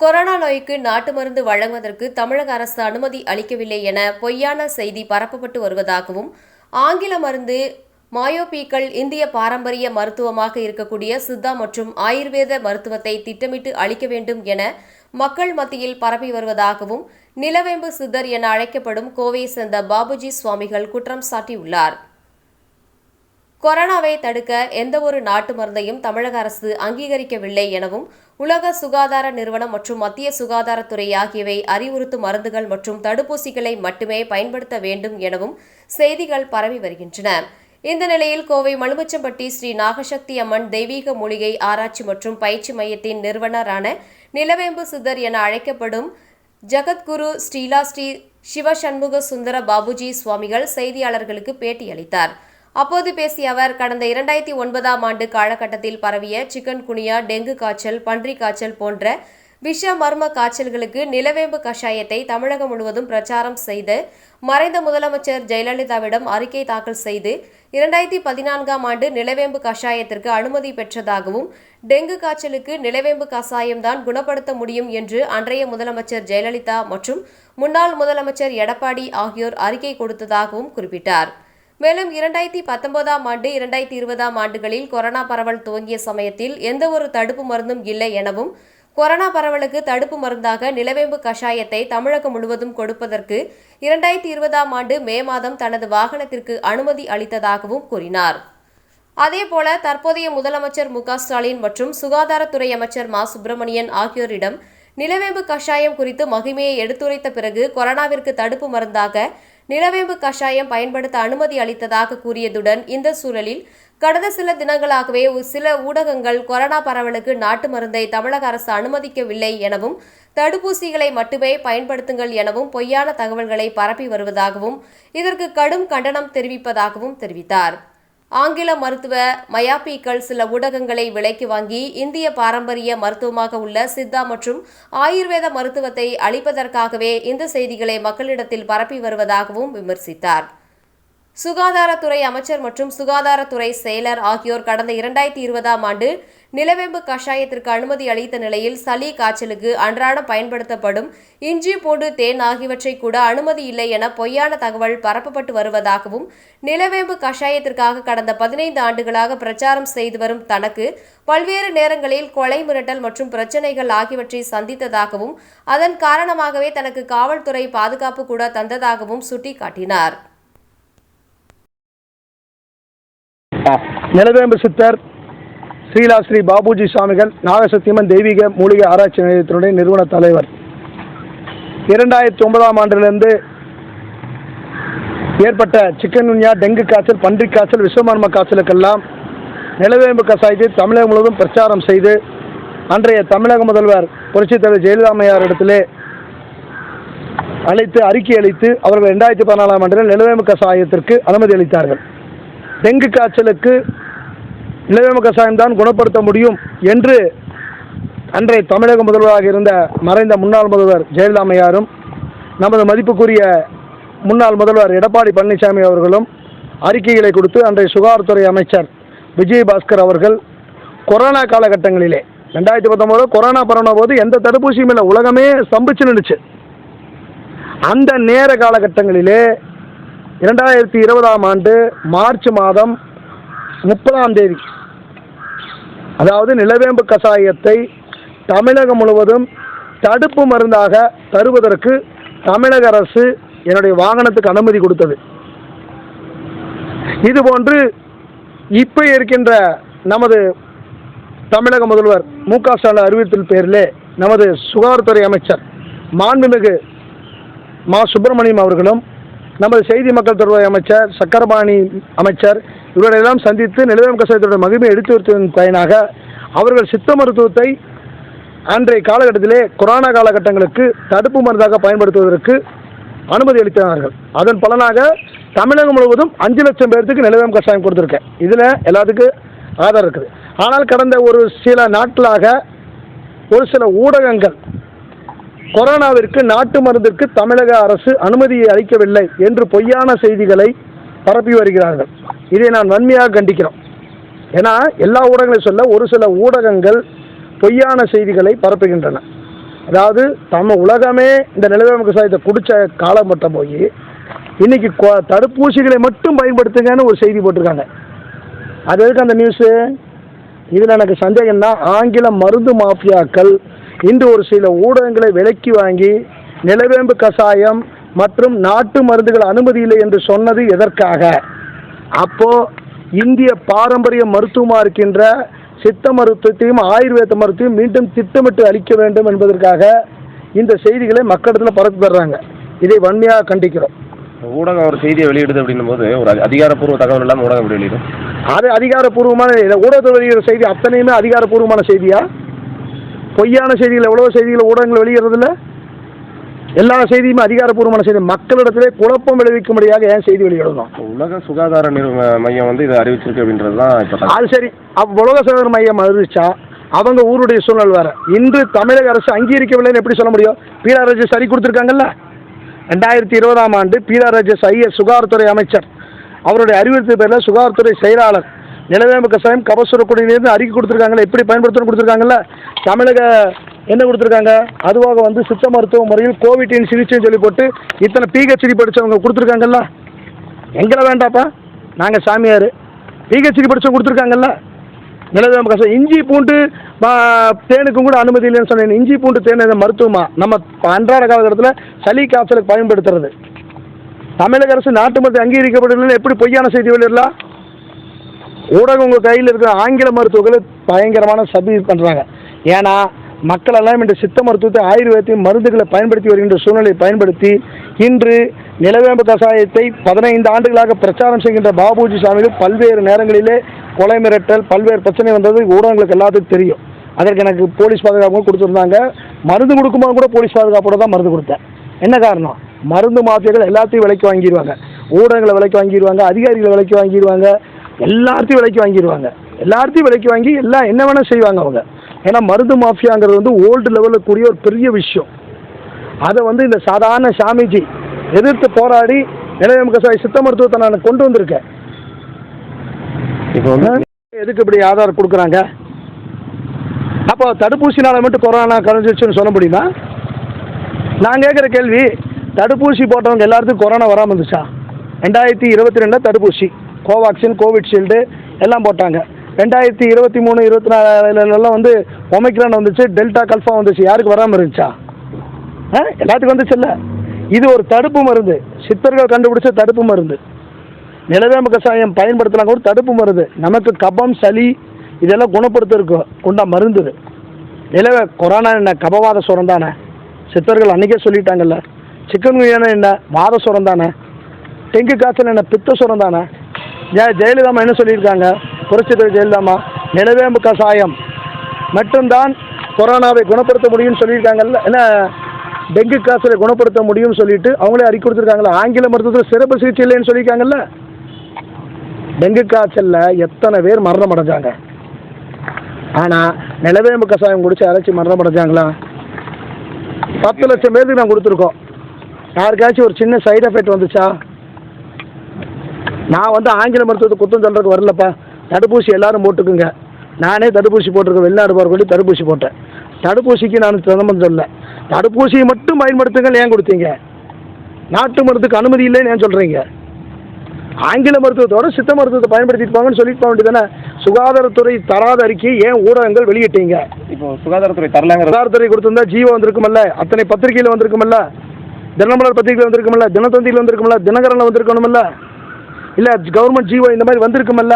Corona நோய்க்கு நாட்டு மருந்து வழங்குவதற்கு தமிழக அரசு அனுமதி அளிக்கவில்லை என பொய்யான செய்தி பரப்பப்பட்டு வருவதாகவும் ஆங்கில மருந்து மாயோபீக்கள் இந்திய பாரம்பரிய மருத்துவமாக இருக்கக்கூடிய சித்தா மற்றும் ஆயுர்வேத மருத்துவத்தை திட்டமிட்டு அளிக்க வேண்டும் என மக்கள் மத்தியில் பரப்பி வருவதாகவும் நிலவேம்பு சித்தர் என அழைக்கப்படும் கோவையை சேர்ந்த பாபுஜி சுவாமிகள் குற்றம் சாட்டியுள்ளார். கொரோனாவை தடுக்க எந்த ஒரு நாட்டு மருந்தையும் தமிழக அரசு அங்கீகரிக்கவில்லை எனவும் உலக சுகாதார நிறுவனம் மற்றும் மத்திய சுகாதாரத்துறை ஆகியவை அறிவுறுத்தும் மருந்துகள் மற்றும் தடுப்பூசிகளை மட்டுமே பயன்படுத்த வேண்டும் எனவும் செய்திகள் பரவி வருகின்றன. இந்த நிலையில் கோவை மலுமச்சம்பட்டி ஸ்ரீ நாகசக்தி அம்மன் தெய்வீக மூலிகை ஆராய்ச்சி மற்றும் பயிற்சி மையத்தின் நிறுவனரான நிலவேம்பு சித்தர் என அழைக்கப்படும் ஜகத்குரு ஸ்ரீலா ஸ்ரீ சிவசண்முக சுந்தர பாபுஜி சுவாமிகள் செய்தியாளர்களுக்கு பேட்டியளித்தார். அப்போது பேசிய அவர் கடந்த இரண்டாயிரத்தி ஒன்பதாம் ஆண்டு காலகட்டத்தில் பரவிய சிக்கன் குனியா டெங்கு காய்ச்சல் பன்றி காய்ச்சல் போன்ற விஷ மர்ம காய்ச்சல்களுக்கு நிலவேம்பு கஷாயத்தை தமிழகம் முழுவதும் பிரச்சாரம் செய்து மறைந்த முதலமைச்சர் ஜெயலலிதாவிடம் அறிக்கை தாக்கல் செய்து இரண்டாயிரத்தி பதினான்காம் ஆண்டு நிலவேம்பு கஷாயத்திற்கு அனுமதி பெற்றதாகவும் டெங்கு காய்ச்சலுக்கு நிலவேம்பு கஷாயம்தான் குணப்படுத்த முடியும் என்று அன்றைய முதலமைச்சர் ஜெயலலிதா மற்றும் முன்னாள் முதலமைச்சர் எடப்பாடி ஆகியோர் அறிக்கை கொடுத்ததாகவும் குறிப்பிட்டார். மேலும் இரண்டாயிரத்தி பத்தொன்பதாம் ஆண்டு இரண்டாயிரத்தி இருபதாம் ஆண்டுகளில் கொரோனா பரவல் துவங்கிய சமயத்தில் எந்த ஒரு தடுப்பு மருந்தும் இல்லை எனவும் கொரோனா பரவலுக்கு தடுப்பு மருந்தாக நிலவேம்பு கஷாயத்தை தமிழகம் முழுவதும் கொடுப்பதற்கு இரண்டாயிரத்தி இருபதாம் ஆண்டு மே மாதம் தனது வாகனத்திற்கு அனுமதி அளித்ததாகவும் கூறினார். அதேபோல தற்போதைய முதலமைச்சர் மு க ஸ்டாலின் மற்றும் சுகாதாரத்துறை அமைச்சர் மா. சுப்பிரமணியன் ஆகியோரிடம் நிலவேம்பு கஷாயம் குறித்து மகிமையை எடுத்துரைத்த பிறகு கொரோனாவிற்கு தடுப்பு மருந்தாக நிலவேம்பு கஷாயம் பயன்படுத்த அனுமதி அளித்ததாக கூறியதுடன் இந்த சூழலில் கடந்த சில தினங்களாகவே சில ஊடகங்கள் கொரோனா பரவலுக்கு நாட்டு மருந்தை தமிழக அரசு அனுமதிக்கவில்லை எனவும் தடுப்பூசிகளை மட்டுமே பயன்படுத்துங்கள் எனவும் பொய்யான தகவல்களை பரப்பி வருவதாகவும் இதற்கு கடும் கண்டனம் தெரிவிப்பதாகவும் தெரிவித்தார். ஆங்கில மருத்துவ மயாபிக்கள் சில ஊடகங்களை விலைக்கு வாங்கி இந்திய பாரம்பரிய மருத்துவமாக உள்ள சித்தா மற்றும் ஆயுர்வேத மருத்துவத்தை அளிப்பதற்காகவே இந்த செய்திகளை மக்களிடத்தில் பரப்பி வருவதாகவும் விமர்சித்தார். சுகாதாரத்துறை அமைச்சர் மற்றும் சுகாதாரத்துறை செயலர் ஆகியோர் கடந்த இரண்டாயிரத்தி இருபதாம் ஆண்டு நிலவேம்பு கஷாயத்திற்கு அனுமதி அளித்த நிலையில் சளி காய்ச்சலுக்கு அன்றாடம் பயன்படுத்தப்படும் இஞ்சி பூண்டு தேன் ஆகியவற்றை கூட அனுமதி இல்லை என பொய்யான தகவல் பரப்பப்பட்டு வருவதாகவும் நிலவேம்பு கஷாயத்திற்காக கடந்த பதினைந்து ஆண்டுகளாக பிரச்சாரம் செய்து வரும் தனக்கு பல்வேறு நேரங்களில் கொலை மிரட்டல் மற்றும் பிரச்சனைகள் ஆகியவற்றை சந்தித்ததாகவும் அதன் காரணமாகவே தனக்கு காவல்துறை பாதுகாப்பு கூட தந்ததாகவும் சுட்டிக்காட்டினார். நிலவேம்பு சித்தர் ஸ்ரீலா ஸ்ரீ பாபுஜி சுவாமிகள் நாகசத்தியம்மன் தெய்வீக மூலிகை ஆராய்ச்சி நிலையத்தினுடைய நிறுவன தலைவர். இரண்டாயிரத்தி ஒன்பதாம் ஆண்டிலிருந்து ஏற்பட்ட சிக்கன்யா டெங்கு காய்ச்சல் பன்றி காய்ச்சல் விஸ்வமர்ம காய்ச்சலுக்கெல்லாம் நிலவேம்பு கசாயத்தை தமிழகம் முழுவதும் பிரச்சாரம் செய்து அன்றைய தமிழக முதல்வர் புரட்சி தலைவர் ஜெயலலிதா இடத்திலே அழைத்து அறிக்கை அளித்து அவர்கள் ரெண்டாயிரத்தி பதினாலாம் ஆண்டில் நிலவேம்பு கசாயத்திற்கு அனுமதி அளித்தார்கள். டெங்கு காய்ச்சலுக்கு நிலவேம்பு கஷாயம் தான் குணப்படுத்த முடியும் என்று அன்றைய தமிழக முதல்வராக இருந்த மறைந்த முன்னாள் முதல்வர் ஜெயலலிதா நமது மதிப்புக்குரிய முன்னாள் முதல்வர் எடப்பாடி பழனிசாமி அவர்களும் அறிக்கைகளை கொடுத்து அன்றைய சுகாதாரத்துறை அமைச்சர் விஜயபாஸ்கர் அவர்கள் கொரோனா காலகட்டங்களிலே ரெண்டாயிரத்தி பத்தொம்போது கொரோனா பரவின போது எந்த தடுப்பூசியும் இல்லை உலகமே ஸ்தம்பிச்சு நின்றுச்சு அந்த நேர காலகட்டங்களிலே இரண்டாயிரத்தி இருபதாம் ஆண்டு மார்ச் மாதம் முப்பதாம் தேதி. அதாவது நிலவேம்பு கஷாயத்தை தமிழகம் முழுவதும் தடுப்பு மருந்தாக தருவதற்கு தமிழக அரசு என்னுடைய வாகனத்துக்கு அனுமதி கொடுத்தது. இதுபோன்று இப்போ இருக்கின்ற நமது தமிழக முதல்வர் மு க ஸ்டாலின் அறிவித்தல் பேரிலே நமது சுகாதாரத்துறை அமைச்சர் மாண்புமிகு மா சுப்பிரமணியம் அவர்களும் நமது செய்தி மக்கள் தொடர்பு அமைச்சர் சக்கரபாணி அமைச்சர் இவர்களெல்லாம் சந்தித்து நிலவேம் கசாயத்தோட மகிமை எடுத்து வைத்ததன் பயனாக அவர்கள் சித்த மருத்துவத்தை அன்றைய காலகட்டத்திலே கொரோனா காலகட்டங்களுக்கு தடுப்பு மருந்தாக பயன்படுத்துவதற்கு அனுமதி அளித்தார்கள். அதன் பலனாக தமிழகம் முழுவதும் அஞ்சு லட்சம் பேர்த்துக்கு நிலவேம் கஷாயம் கொடுத்துருக்கேன். இதில் எல்லாத்துக்கும் ஆதாரம் இருக்குது. ஆனால் கடந்த ஒரு சில நாட்களாக ஒரு சில ஊடகங்கள் கொரோனாவிற்கு நாட்டு மருந்திற்கு தமிழக அரசு அனுமதி அளிக்கவில்லை என்று பொய்யான செய்திகளை பரப்பி வருகிறார்கள். இதை நான் வன்மையாக கண்டிக்கிறோம். ஏன்னா எல்லா ஊடகங்களையும் சொல்ல ஒரு சில ஊடகங்கள் பொய்யான செய்திகளை பரப்புகின்றன. அதாவது நம்ம உலகமே இந்த நிலவேம்பு விவசாயத்தை பிடிச்ச காலம் மட்டும் போய் இன்னைக்கு தடுப்பூசிகளை மட்டும் பயன்படுத்துங்கன்னு ஒரு செய்தி போட்டிருக்காங்க. அது எதுக்கு அந்த நியூஸு இதில் எனக்கு சந்தேகம் தான் ஆங்கில மருந்து மாஃபியாக்கள் இன்று ஒரு சில ஊடகங்களை விலக்கி வாங்கி நிலவேம்பு கஷாயம் மற்றும் நாட்டு மருந்துகள் அனுமதி இல்லை என்று சொன்னது எதற்காக? அப்போ இந்திய பாரம்பரிய மருத்துவமாக இருக்கின்ற சித்த மருத்துவத்தையும் ஆயுர்வேத மருத்துவத்தையும் மீண்டும் திட்டமிட்டு அளிக்க வேண்டும் என்பதற்காக இந்த செய்திகளை மக்களிடத்தில் பரப்பி வர்றாங்க இதை வன்மையாக கண்டிக்கிறோம். ஊடகம் ஒரு செய்தியை வெளியிடுது அப்படின்னும் போது ஒரு அதி- அதிகாரப்பூர்வ தகவல் இல்லாமல் ஊடகம் வெளியிடும் அது அதிகாரப்பூர்வமான ஊடகத்தில் வெளியிடுற செய்தி அத்தனையுமே அதிகாரப்பூர்வமான செய்தியா? பொய்யான செய்திகள் எவ்வளோ செய்திகள் ஊடகங்கள் வெளியிடுறதில்ல. எல்லா செய்தியுமே அதிகாரப்பூர்வமான செய்தி. மக்களிடத்திலே குழப்பம் விளைவிக்கும்படியாக ஏன் செய்தி வெளியிடணும்? உலக சுகாதார மையம் வந்து இதை அறிவிச்சிருக்கு அப்படின்றது தான் அது சரி. உலக சுகாதார மையம் அறிவிச்சா அவங்க ஊருடைய சூழல் வேற. இன்று தமிழக அரசு அங்கீகரிக்கவில்லைன்னு எப்படி சொல்ல முடியும்? ராஜேஷ் சரி கொடுத்துருக்காங்கல்ல? ரெண்டாயிரத்தி இருபதாம் ஆண்டு ராஜேஷ் ஐஎஸ் சுகாதாரத்துறை அமைச்சர். அவருடைய அறிவுறுத்தல் பேரில் சுகாதாரத்துறை செயலாளர். நிலவேம்பு கஷாயம் கபசுர குடிநீர்னு அறிக்கை கொடுத்துருக்காங்களே எப்படி பயன்படுத்தணும் கொடுத்துருக்காங்கல்ல? தமிழக என்ன கொடுத்துருக்காங்க? அதுவாக வந்து சித்த மருத்துவ முறையில் கோவிட்டின் சிகிச்சைன்னு சொல்லி போட்டு இத்தனை பிஹெச்டி படித்தவங்க கொடுத்துருக்காங்கல்ல? எங்களை வேண்டாப்பா. நாங்கள் சாமியார். பிஹெச்டி படித்தவங்க கொடுத்துருக்காங்கல்ல? நிலவேம்பு கஷாயம் இஞ்சி பூண்டு தேனுக்கும் கூட அனுமதி இல்லைன்னு சொன்னேன். இஞ்சி பூண்டு தேன் மருத்துவமா? நம்ம அன்றாட காலகட்டத்தில் சளி காய்ச்சலுக்கு பயன்படுத்துறது. தமிழக அரசு நாட்டு மருந்து அங்கீகரிக்கப்படவில்லை எப்படி பொய்யான செய்தி வெளியிடலாம்? ஊடகம் உங்கள் கையில் இருக்கிற ஆங்கில மருத்துவர்களை பயங்கரமான சபி பண்ணுறாங்க ஏன்னா மக்கள் எல்லாம் இன்று சித்த மருத்துவத்தை ஆயுர்வேதத்தையும் மருந்துகளை பயன்படுத்தி வருகின்ற சூழ்நிலையை பயன்படுத்தி இன்று நிலவேம்பு கஷாயத்தை பதினைந்து ஆண்டுகளாக பிரச்சாரம் செய்கின்ற பாபுஜி சாமிகள் பல்வேறு நேரங்களிலே கொலை மிரட்டல் பல்வேறு பிரச்சனை வந்தது. ஊடகங்களுக்கு எல்லாத்துக்கும் தெரியும். அதற்கு எனக்கு போலீஸ் பாதுகாப்பு கொடுத்துருந்தாங்க. மருந்து கொடுக்கும்போது கூட போலீஸ் பாதுகாப்போட தான் மருந்து கொடுத்தேன். என்ன காரணம்? மருந்து மாஃபியாக்கள் எல்லாத்தையும் விலைக்கு வாங்கிடுவாங்க. ஊடகங்களை விலைக்கு வாங்கிடுவாங்க அதிகாரிகளை விலைக்கு வாங்கிடுவாங்க. எல்லாத்தையும் விலைக்கு வாங்கிடுவாங்க எல்லாத்தையும் விலைக்கு வாங்கி எல்லாம் என்ன வேணால் செய்வாங்க அவங்க. ஏன்னா மருந்து மாஃபியாங்கிறது வந்து ஓல்டு லெவலில் கூடிய ஒரு பெரிய விஷயம். அதை வந்து இந்த சாதாரண சாமிஜி எதிர்த்து போராடி நிலையம் கசாய் சித்த மருத்துவத்தை நான் கொண்டு வந்திருக்கேன். இப்போ வந்து எதுக்கு இப்படி ஆதாரம் கொடுக்குறாங்க? அப்போ தடுப்பூசினால மட்டும் கொரோனா கரைஞ்சிருச்சுன்னு சொல்ல முடியுமா? நான் கேட்குற கேள்வி தடுப்பூசி போட்டவங்க எல்லாத்துக்கும் கொரோனா வராமல் இருந்துச்சா? ரெண்டாயிரத்தி இருபத்தி ரெண்டில் தடுப்பூசி. கோவாக்சின் கோவிட்ஷீல்டு எல்லாம் போட்டாங்க. ரெண்டாயிரத்தி இருபத்தி மூணு இருபத்தி நாலுலாம் வந்து ஒமைக்ரான் வந்துச்சு டெல்டா கல்ஃபா வந்துச்சு. யாருக்கு வராமல் இருந்துச்சா? ஆ? எல்லாத்துக்கும் வந்துச்சுல்ல இது ஒரு தடுப்பு மருந்து. சித்தர்கள் கண்டுபிடிச்ச தடுப்பு மருந்து. நிலவேம்பு கஷாயம் பயன்படுத்தினா கூட தடுப்பு மருந்து. நமக்கு கபம் சளி இதெல்லாம் குணப்படுத்துறதுக்கு உண்டா மருந்து நிலவே கொரோனா என்ன கபவாத சுரம் தானே? சித்தர்கள் அன்றைக்கே சொல்லிட்டாங்கல்ல. சிக்கன் என்ன வாத சுரம் தானே? டெங்கு காய்ச்சல் என்ன பித்த சுரம் தானே? ஏன் ஜெயலலிதாமா என்ன சொல்லியிருக்காங்க? புரட்சித்தலைவர் ஜெயலலிதாமா நிலவேம்பு கஷாயம் மட்டும்தான் கொரோனாவை குணப்படுத்த முடியும்னு சொல்லியிருக்காங்கல்ல என்ன டெங்கு காய்ச்சலை குணப்படுத்த முடியும்னு சொல்லிட்டு அவங்களே அறிக்கை கொடுத்துருக்காங்களா ஆங்கில மருத்துவத்தில் சிறப்பு சிகிச்சை இல்லைன்னு சொல்லியிருக்காங்கல்ல? டெங்கு காய்ச்சலில் எத்தனை பேர் மரணம் அடைஞ்சாங்க ஆனால் நிலவேம்பு கஷாயம் குடிச்சு அரைச்சி மரணம் அடைஞ்சாங்களா பத்து லட்சம் பேருக்கு நான் கொடுத்துருக்கோம். யாருக்காச்சும் ஒரு சின்ன சைடு எஃபெக்ட் வந்துச்சா? நான் வந்து ஆங்கில மருத்துவத்தை குத்தம் சொல்கிறதுக்கு வரலப்பா. தடுப்பூசி எல்லாரும் போட்டுக்குங்க. நானே தடுப்பூசி போட்டிருக்கேன் வெளிநாடு போகிற சொல்லி தடுப்பூசி போட்டேன். தடுப்பூசிக்கு நான் சம்மந்தம் சொல்ல. தடுப்பூசியை மட்டும் பயன்படுத்துங்கள் ஏன் கொடுத்தீங்க? நாட்டு மருந்துக்கு அனுமதி இல்லைன்னு ஏன் சொல்கிறீங்க ஆங்கில மருத்துவத்தோட சித்த மருத்துவத்தை பயன்படுத்திட்டு போங்கன்னு சொல்லிட்டு போக வேண்டியதானே சுகாதாரத்துறை தராத அறிக்கையை ஏன் ஊடகங்கள் வெளியிட்டீங்க? இப்போ சுகாதாரத்துறை தரலாங்கிறது சுகாதாரத்துறை கொடுத்திருந்தா ஜீவோ வந்திருக்குமல்ல அத்தனை பத்திரிகையில் வந்திருக்குமல்ல தினமலர் பத்திரிகையில் வந்திருக்குமல்ல தினத்தந்தியில் வந்திருக்குமல்ல தினகரனில் வந்திருக்கணுமல்ல. இல்லை கவர்மெண்ட் ஜீவோ இந்த மாதிரி வந்திருக்குமல்ல?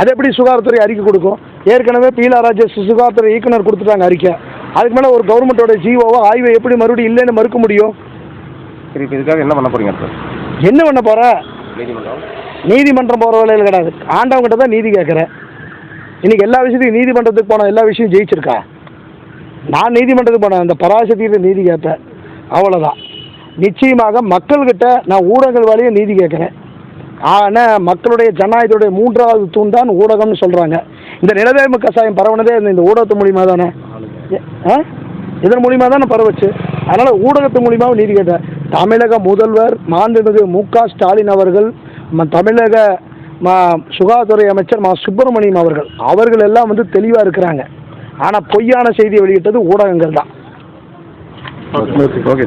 அது எப்படி சுகாதாரத்துறை அறிக்கை கொடுக்கும்? ஏற்கனவே பீலா ராஜேஷ் சுகாதாரத்துறை இயக்குனர் கொடுத்துட்டாங்க அறிக்கை. அதுக்கு மேலே ஒரு கவர்மெண்ட்டோட ஜீவோவோ ஆய்வை எப்படி மறுபடியும் இல்லைன்னு மறுக்க முடியும்? சரி இப்போ இதுக்காக என்ன பண்ண போறீங்க சார் என்ன பண்ண போற? நீதிமன்றம். போகிற வேலையில் கிடையாது. ஆண்டவங்கிட்ட தான் நீதி கேட்குறேன் இன்னைக்கு எல்லா விஷயத்தையும் நீதிமன்றத்துக்கு போன எல்லா விஷயம் ஜெயிச்சிருக்கா? நான் நீதிமன்றத்துக்கு போனேன். அந்த பராசக்திகிட்ட நீதி கேட்பேன் அவ்வளோதான் நிச்சயமாக மக்கள்கிட்ட நான் ஊடகங்கள் வழியே நீதி கேட்குறேன் ஆனால் மக்களுடைய ஜனநாயகத்துடைய மூன்றாவது தூண் தான் ஊடகம்னு சொல்கிறாங்க இந்த நிலவேம்பு கஷாயம் பரவுனதே இந்த இந்த ஊடகத்து மூலியமா தானே ஆ? இதன் மூலியமாக தானே பரவச்சு. அதனால் ஊடகத்து மூலியமாக நீதி கேட்டேன் தமிழக முதல்வர் மாண்புமிகு மு க ஸ்டாலின் அவர்கள் தமிழக மா சுகாதாரத்துறை அமைச்சர் மா சுப்பிரமணியம் அவர்கள் அவர்கள் எல்லாம் வந்து தெளிவாக இருக்கிறாங்க. ஆனால் பொய்யான செய்தியை வெளியிட்டது ஊடகங்கள் தான். Okay okay.